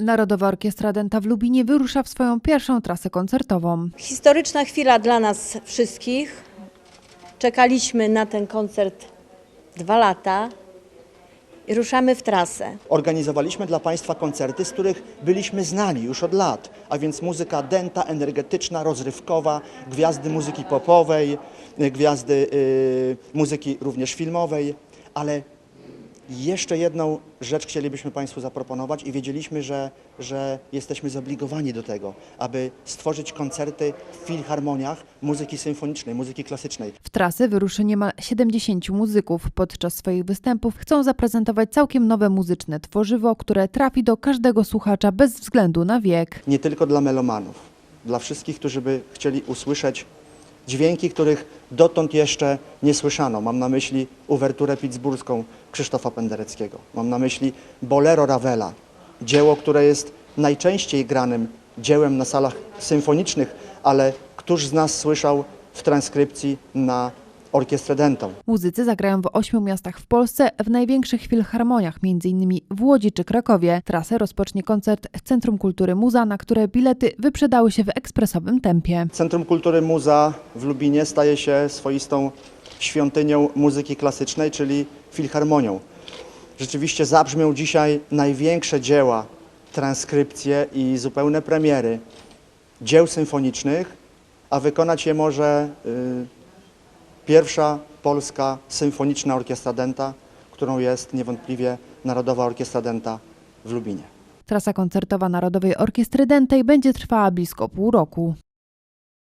Narodowa Orkiestra Dęta w Lubinie wyrusza w swoją pierwszą trasę koncertową. Historyczna chwila dla nas wszystkich. Czekaliśmy na ten koncert dwa lata i ruszamy w trasę. Organizowaliśmy dla Państwa koncerty, z których byliśmy znani już od lat, a więc muzyka dęta, energetyczna, rozrywkowa, gwiazdy muzyki popowej, gwiazdy y, muzyki również filmowej, ale jeszcze jedną rzecz chcielibyśmy Państwu zaproponować i wiedzieliśmy, że, że jesteśmy zobligowani do tego, aby stworzyć koncerty w filharmoniach muzyki symfonicznej, muzyki klasycznej. W trasę wyruszy niemal 70 muzyków. Podczas swoich występów chcą zaprezentować całkiem nowe muzyczne tworzywo, które trafi do każdego słuchacza bez względu na wiek. nie tylko dla melomanów, dla wszystkich, którzy by chcieli usłyszeć dźwięki, których dotąd jeszcze nie słyszano. Mam na myśli uwerturę pittsburską Krzysztofa Pendereckiego. Mam na myśli Bolero Ravela, dzieło, które jest najczęściej granym dziełem na salach symfonicznych, ale któż z nas słyszał w transkrypcji na orkiestrę dentą? Muzycy zagrają w ośmiu miastach w Polsce, w największych filharmoniach, m.in. w Łodzi czy Krakowie. Trasę rozpocznie koncert w Centrum Kultury Muza, na które bilety wyprzedały się w ekspresowym tempie. Centrum Kultury Muza w Lubinie staje się swoistą świątynią muzyki klasycznej, czyli filharmonią. Rzeczywiście zabrzmią dzisiaj największe dzieła, transkrypcje i zupełne premiery dzieł symfonicznych, a wykonać je może y, pierwsza polska symfoniczna orkiestra dęta, którą jest niewątpliwie Narodowa Orkiestra Dęta w Lubinie. Trasa koncertowa Narodowej Orkiestry Dętej będzie trwała blisko pół roku.